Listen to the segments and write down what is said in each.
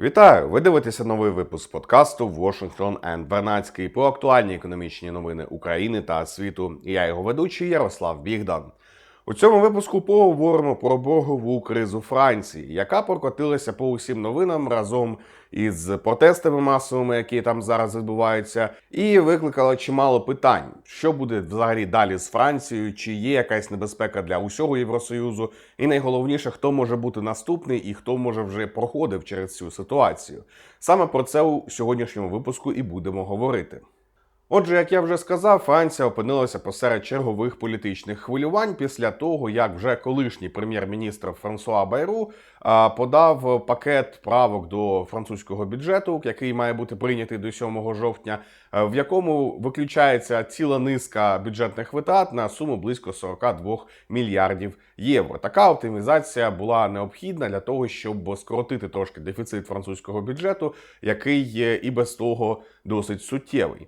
Вітаю! Ви дивитеся новий випуск подкасту Washington and Бернацький про актуальні економічні новини України та світу. І я його ведучий Ярослав Бігдан. У цьому випуску поговоримо про боргову кризу Франції, яка прокотилася по усім новинам разом із протестами масовими, які там зараз відбуваються, і викликала чимало питань: що буде взагалі далі з Францією, чи є якась небезпека для усього Євросоюзу, і найголовніше, хто може бути наступний і хто може вже проходив через цю ситуацію. Саме про це у сьогоднішньому випуску і будемо говорити. Отже, як я вже сказав, Франція опинилася посеред чергових політичних хвилювань після того, як вже колишній прем'єр-міністр Франсуа Байру подав пакет правок до французького бюджету, який має бути прийнятий до 7 жовтня, в якому виключається ціла низка бюджетних витрат на суму близько 42 мільярдів євро. Така оптимізація була необхідна для того, щоб скоротити трошки дефіцит французького бюджету, який і без того досить суттєвий.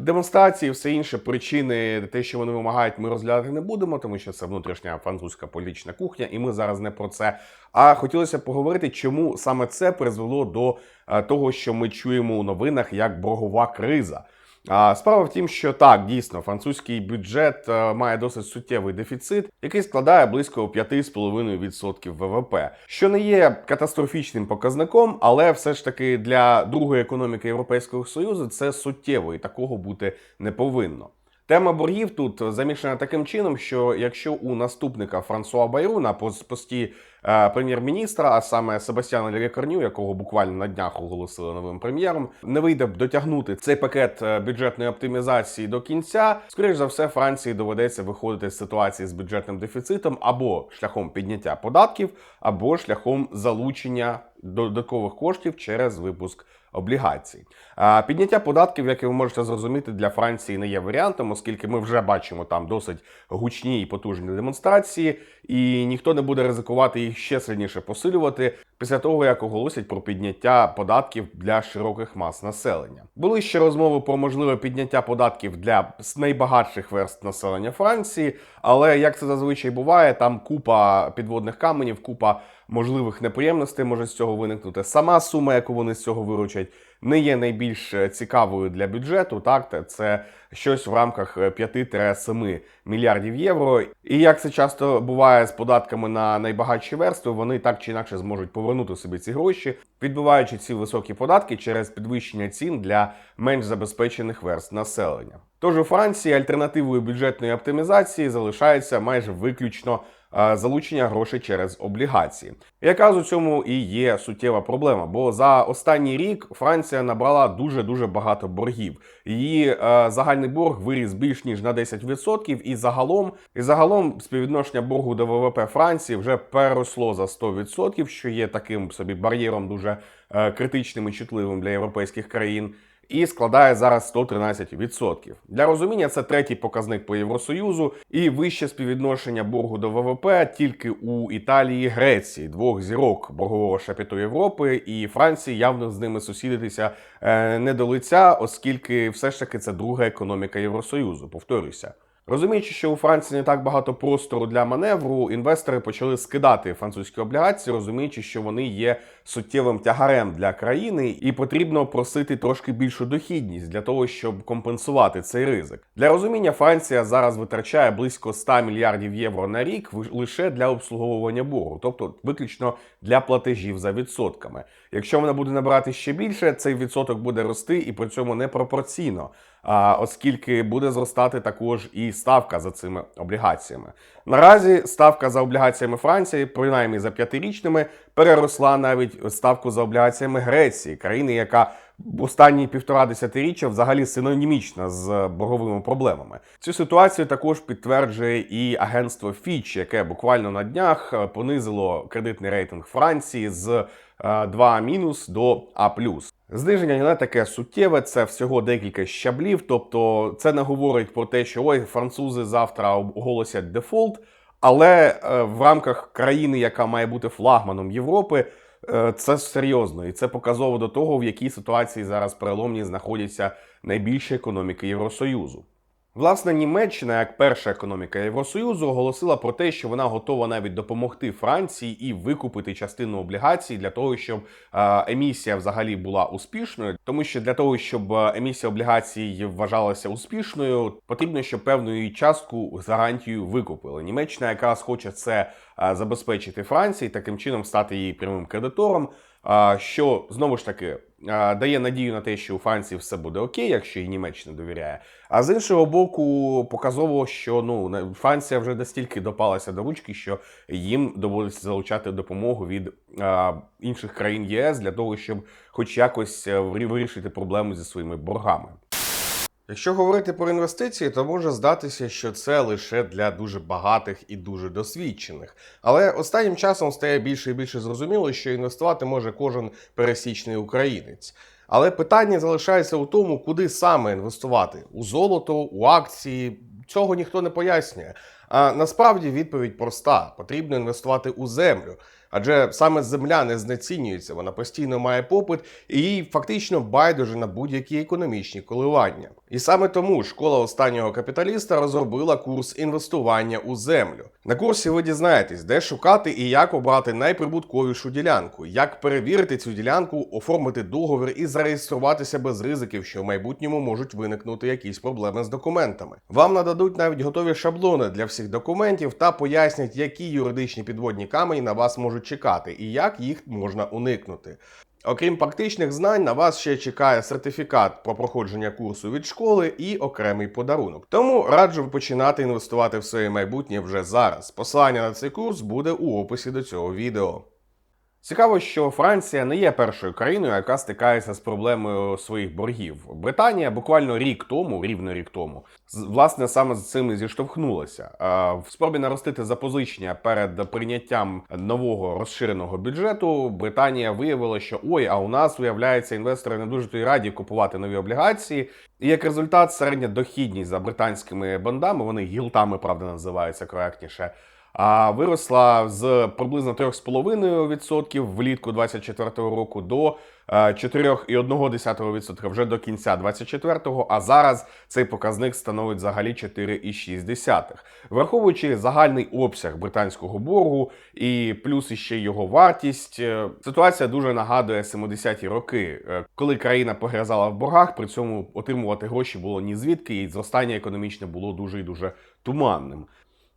Демонстрації, все інше причини, те, що вони вимагають, ми розглядати не будемо, тому що це внутрішня французька політична кухня, і ми зараз не про це. А хотілося поговорити, чому саме це призвело до е, того, що ми чуємо у новинах як боргова криза. Справа в тім, що так, дійсно, французький бюджет е, має досить суттєвий дефіцит, який складає близько 5,5% ВВП, що не є катастрофічним показником, але все ж таки для другої економіки Європейського Союзу це суттєво і такого бути не повинно. Тема боргів тут замішана таким чином, що якщо у наступника Франсуа Байру на пості е, прем'єр-міністра, а саме Себастьяна Лекарню, якого буквально на днях оголосили новим прем'єром, не вийде дотягнути цей пакет е, бюджетної оптимізації до кінця, скоріш за все, Франції доведеться виходити з ситуації з бюджетним дефіцитом або шляхом підняття податків, або шляхом залучення додаткових коштів через випуск облігацій. Підняття податків, як ви можете зрозуміти, для Франції не є варіантом, оскільки ми вже бачимо там досить гучні і потужні демонстрації, і ніхто не буде ризикувати їх ще сильніше посилювати після того, як оголосять про підняття податків для широких мас населення. Були ще розмови про можливе підняття податків для найбагатших верст населення Франції, але як це зазвичай буває, там купа підводних каменів, купа можливих неприємностей може з цього виникнути. Сама сума, яку вони з цього виручать, не є найбільш цікавою для бюджету. Так, це щось в рамках 5-7 мільярдів євро. І як це часто буває з податками на найбагатші верстви, вони так чи інакше зможуть повернути собі ці гроші, відбиваючи ці високі податки через підвищення цін для менш забезпечених верст населення. Тож у Франції альтернативою бюджетної оптимізації залишається майже виключно залучення грошей через облігації, яка з у цьому і є суттєва проблема. Бо за останній рік Франція набрала дуже дуже багато боргів. Її е, загальний борг виріс більш ніж на 10%, і загалом і загалом співвідношення боргу до ВВП Франції вже переросло за 100%, що є таким собі бар'єром дуже е, критичним і чутливим для європейських країн і складає зараз 113%. Для розуміння це третій показник по Євросоюзу і вище співвідношення боргу до ВВП тільки у Італії, Греції, двох зірок боргового шапіту Європи, і Франції явно з ними сусідитися е, не до лиця, оскільки все ж таки це друга економіка Євросоюзу. Повторюся. Розуміючи, що у Франції не так багато простору для маневру, інвестори почали скидати французькі облігації, розуміючи, що вони є суттєвим тягарем для країни, і потрібно просити трошки більшу дохідність для того, щоб компенсувати цей ризик. Для розуміння Франція зараз витрачає близько 100 мільярдів євро на рік лише для обслуговування боргу, тобто виключно для платежів за відсотками. Якщо вона буде набирати ще більше, цей відсоток буде рости і при цьому непропорційно оскільки буде зростати також і ставка за цими облігаціями. Наразі ставка за облігаціями Франції, принаймні за п'ятирічними, переросла навіть ставку за облігаціями Греції, країни, яка останні півтора десятиріччя взагалі синонімічна з борговими проблемами. Цю ситуацію також підтверджує і агентство Fitch, яке буквально на днях понизило кредитний рейтинг Франції з 2 мінус до А Зниження не таке суттєве, це всього декілька щаблів. Тобто, це не говорить про те, що ой, французи завтра оголосять дефолт. Але е, в рамках країни, яка має бути флагманом Європи, е, це серйозно і це показово до того, в якій ситуації зараз переломні знаходяться найбільші економіки Євросоюзу. Власне, Німеччина, як перша економіка Євросоюзу, оголосила про те, що вона готова навіть допомогти Франції і викупити частину облігацій для того, щоб е, емісія взагалі була успішною. Тому що для того, щоб е, емісія облігацій вважалася успішною, потрібно, щоб певну її частку з гарантією викупили. Німеччина якраз хоче це е, забезпечити Франції, таким чином стати її прямим кредитором. Що знову ж таки дає надію на те, що у Франції все буде окей, якщо і Німеччина довіряє. А з іншого боку, показово, що ну Франція вже настільки допалася до ручки, що їм доводиться залучати допомогу від а, інших країн ЄС для того, щоб хоч якось е, вирішити проблему зі своїми боргами. Якщо говорити про інвестиції, то може здатися, що це лише для дуже багатих і дуже досвідчених. Але останнім часом стає більше і більше зрозуміло, що інвестувати може кожен пересічний українець. Але питання залишається у тому, куди саме інвестувати: у золото, у акції. Цього ніхто не пояснює. А насправді відповідь проста: потрібно інвестувати у землю. Адже саме земля не знецінюється, вона постійно має попит і їй фактично байдуже на будь-які економічні коливання. І саме тому школа останнього капіталіста розробила курс інвестування у землю. На курсі ви дізнаєтесь, де шукати і як обрати найприбутковішу ділянку, як перевірити цю ділянку, оформити договір і зареєструватися без ризиків, що в майбутньому можуть виникнути якісь проблеми з документами. Вам нададуть навіть готові шаблони для всіх документів та пояснять, які юридичні підводні камені на вас можуть чекати і як їх можна уникнути. Окрім практичних знань, на вас ще чекає сертифікат про проходження курсу від школи і окремий подарунок. Тому раджу починати інвестувати в своє майбутнє вже зараз. Посилання на цей курс буде у описі до цього відео. Цікаво, що Франція не є першою країною, яка стикається з проблемою своїх боргів. Британія буквально рік тому, рівно рік тому, власне саме з цим і зіштовхнулася. В спробі наростити запозичення перед прийняттям нового розширеного бюджету Британія виявила, що ой, а у нас виявляється, інвестори не дуже раді купувати нові облігації. І як результат, середня дохідність за британськими бондами, вони гілтами, правда, називаються коректніше виросла з приблизно 3,5% влітку 2024 року до е, 4,1% вже до кінця 2024, а зараз цей показник становить взагалі 4,6%. Враховуючи загальний обсяг британського боргу і плюс іще його вартість, е, ситуація дуже нагадує 70-ті роки, е, коли країна погрязала в боргах, при цьому отримувати гроші було ні звідки, і зростання економічне було дуже і дуже туманним.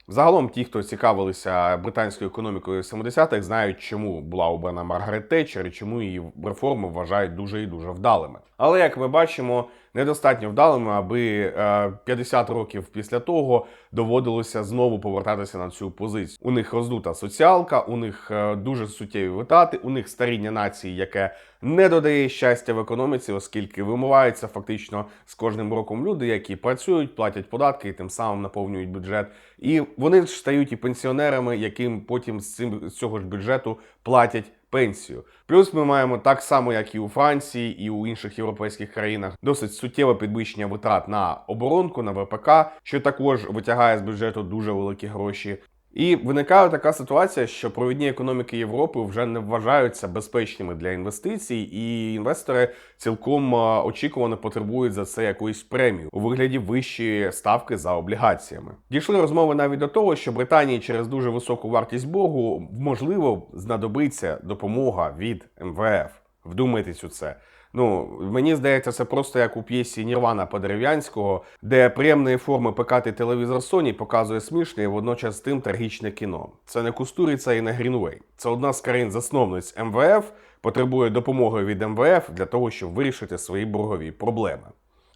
Загалом, ті, хто цікавилися британською економікою 70-х, знають, чому була обрана Маргарет Тетчер і чому її реформи вважають дуже і дуже вдалими. Але як ми бачимо, недостатньо вдалими, аби е, 50 років після того доводилося знову повертатися на цю позицію. У них роздута соціалка, у них е, дуже суттєві витрати, у них старіння нації, яке не додає щастя в економіці, оскільки вимиваються фактично з кожним роком люди, які працюють, платять податки і тим самим наповнюють бюджет. І вони ж стають і пенсіонерами, яким потім з цим з цього ж бюджету платять пенсію. Плюс ми маємо так само, як і у Франції, і у інших європейських країнах, досить суттєве підвищення витрат на оборонку, на ВПК, що також витягає з бюджету дуже великі гроші. І виникає така ситуація, що провідні економіки Європи вже не вважаються безпечними для інвестицій, і інвестори цілком очікувано потребують за це якоїсь премію у вигляді вищої ставки за облігаціями. Дійшли розмови навіть до того, що Британії через дуже високу вартість боргу можливо знадобиться допомога від МВФ. Вдумайтесь у це. Ну, мені здається, це просто як у п'єсі Нірвана Подерев'янського, де приємної форми пекати телевізор Sony показує смішне і водночас тим трагічне кіно. Це не Кустуриця і не Грінвей. Це одна з країн-засновниць МВФ потребує допомоги від МВФ для того, щоб вирішити свої боргові проблеми.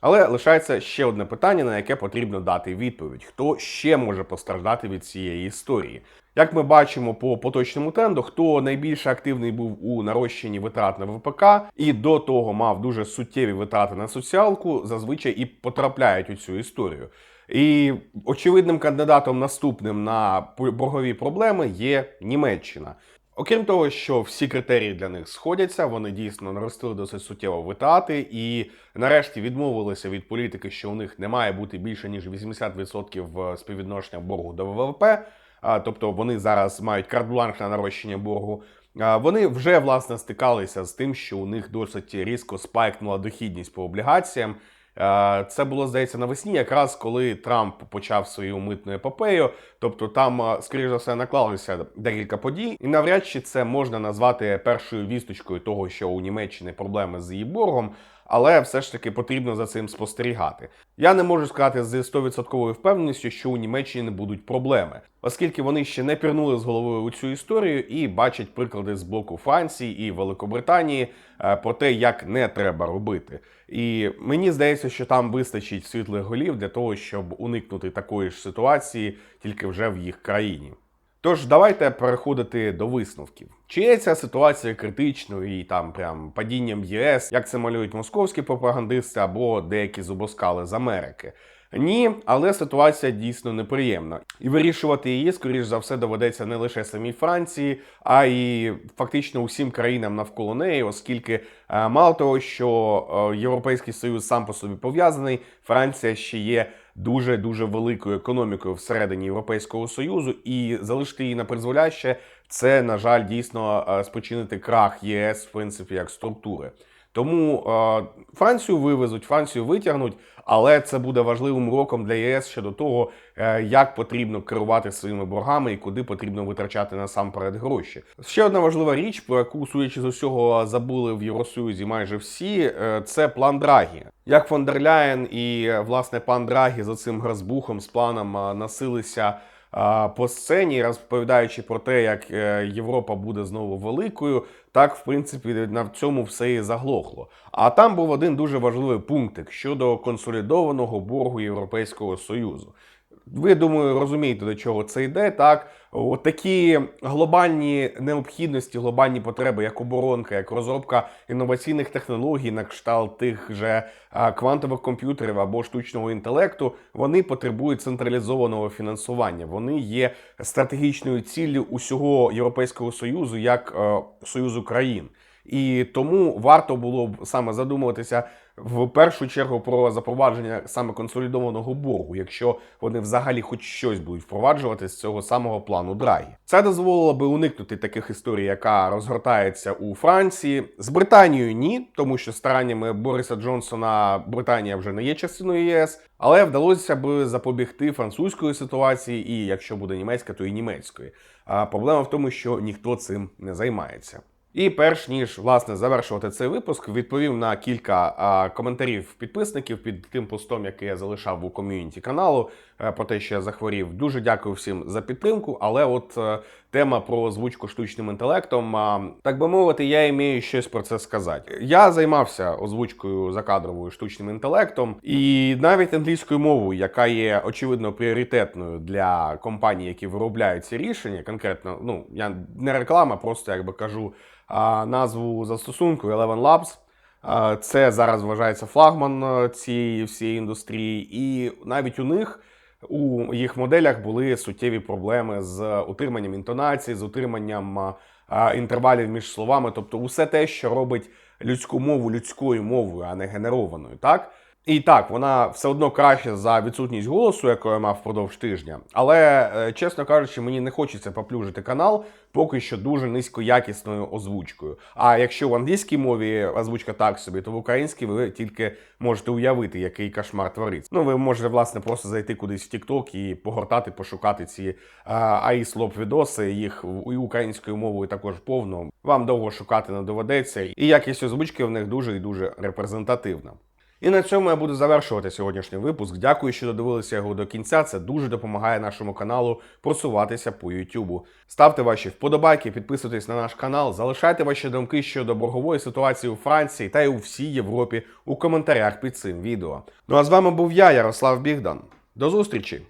Але лишається ще одне питання, на яке потрібно дати відповідь: хто ще може постраждати від цієї історії? Як ми бачимо по поточному тренду, хто найбільш активний був у нарощенні витрат на ВПК і до того мав дуже суттєві витрати на соціалку, зазвичай і потрапляють у цю історію. І очевидним кандидатом наступним на боргові проблеми є Німеччина. Окрім того, що всі критерії для них сходяться, вони дійсно наростили досить суттєво витрати і нарешті відмовилися від політики, що у них не має бути більше ніж 80% співвідношення боргу до ВВП. Тобто вони зараз мають карт-бланш на нарощення боргу. Вони вже власне стикалися з тим, що у них досить різко спайкнула дохідність по облігаціям. Це було здається навесні, якраз коли Трамп почав свою митну епопею. Тобто там, скоріш за все, наклалися декілька подій, і навряд чи це можна назвати першою вісточкою того, що у Німеччини проблеми з її боргом. Але все ж таки потрібно за цим спостерігати. Я не можу сказати з 100% впевненістю, що у Німеччині не будуть проблеми, оскільки вони ще не пірнули з головою у цю історію і бачать приклади з боку Франції і Великобританії е, про те, як не треба робити. І мені здається, що там вистачить світлих голів для того, щоб уникнути такої ж ситуації, тільки вже в їх країні. Тож давайте переходити до висновків. Чи є ця ситуація критичною і там прям падінням ЄС, як це малюють московські пропагандисти або деякі зубоскали з Америки? Ні, але ситуація дійсно неприємна. І вирішувати її, скоріш за все, доведеться не лише самій Франції, а й фактично усім країнам навколо неї, оскільки е, мало того, що е, Європейський Союз сам по собі пов'язаний, Франція ще є дуже дуже великою економікою всередині Європейського Союзу, і залишити її на призволяще це, на жаль, дійсно е, спочинити крах ЄС, в принципі, як структури. Тому е, Францію вивезуть, Францію витягнуть, але це буде важливим уроком для ЄС щодо того, е, як потрібно керувати своїми боргами і куди потрібно витрачати насамперед гроші. Ще одна важлива річ, про яку, судячи з усього, забули в Євросоюзі майже всі, е, це план Драгі. Як фон дер Ляєн і е, власне пан Драгі за цим грозбухом з планом е, носилися по сцені, розповідаючи про те, як е, Європа буде знову великою, так в принципі на цьому все і заглохло. А там був один дуже важливий пунктик щодо консолідованого боргу Європейського Союзу. Ви думаю, розумієте, до чого це йде. Так, От такі глобальні необхідності, глобальні потреби, як оборонка, як розробка інноваційних технологій, на кшталт тих же квантових комп'ютерів або штучного інтелекту, вони потребують централізованого фінансування. Вони є стратегічною ціллю усього Європейського союзу як е, союзу країн. І тому варто було б саме задумуватися в першу чергу про запровадження саме консолідованого боргу, якщо вони взагалі хоч щось будуть впроваджувати з цього самого плану Драгі. Це дозволило би уникнути таких історій, яка розгортається у Франції. З Британією ні, тому що стараннями Бориса Джонсона Британія вже не є частиною ЄС, але вдалося б запобігти французької ситуації, і якщо буде німецька, то і німецької. А проблема в тому, що ніхто цим не займається. І перш ніж власне завершувати цей випуск, відповів на кілька а, коментарів підписників під тим постом, який я залишав у ком'юніті каналу, е, про те, що я захворів. Дуже дякую всім за підтримку. Але от е, тема про озвучку штучним інтелектом, а, так би мовити, я імію щось про це сказати. Я займався озвучкою закадровою штучним інтелектом, і навіть англійською мовою, яка є очевидно пріоритетною для компаній, які виробляють ці рішення. Конкретно, ну я не реклама, просто якби кажу а, назву застосунку Eleven Labs. Це зараз вважається флагман е, цієї всієї індустрії, і навіть у них у їх моделях були суттєві проблеми з утриманням інтонації, з утриманням інтервалів між словами, тобто усе те, що робить людську мову людською мовою, а не генерованою, так. І так, вона все одно краще за відсутність голосу, яку я мав впродовж тижня. Але, е, чесно кажучи, мені не хочеться поплюжити канал поки що дуже низькоякісною озвучкою. А якщо в англійській мові озвучка так собі, то в українській ви тільки можете уявити, який кошмар твориться. Ну, ви можете власне просто зайти кудись в TikTok і погортати, пошукати ці аїслоп відоси. Їх і українською мовою також повно. Вам довго шукати не доведеться, і якість озвучки в них дуже і дуже репрезентативна. І на цьому я буду завершувати сьогоднішній випуск. Дякую, що додивилися його до кінця. Це дуже допомагає нашому каналу просуватися по Ютубу. Ставте ваші вподобайки, підписуйтесь на наш канал, залишайте ваші думки щодо боргової ситуації у Франції та й у всій Європі у коментарях під цим відео. Ну а з вами був я, Ярослав Бігдан. До зустрічі!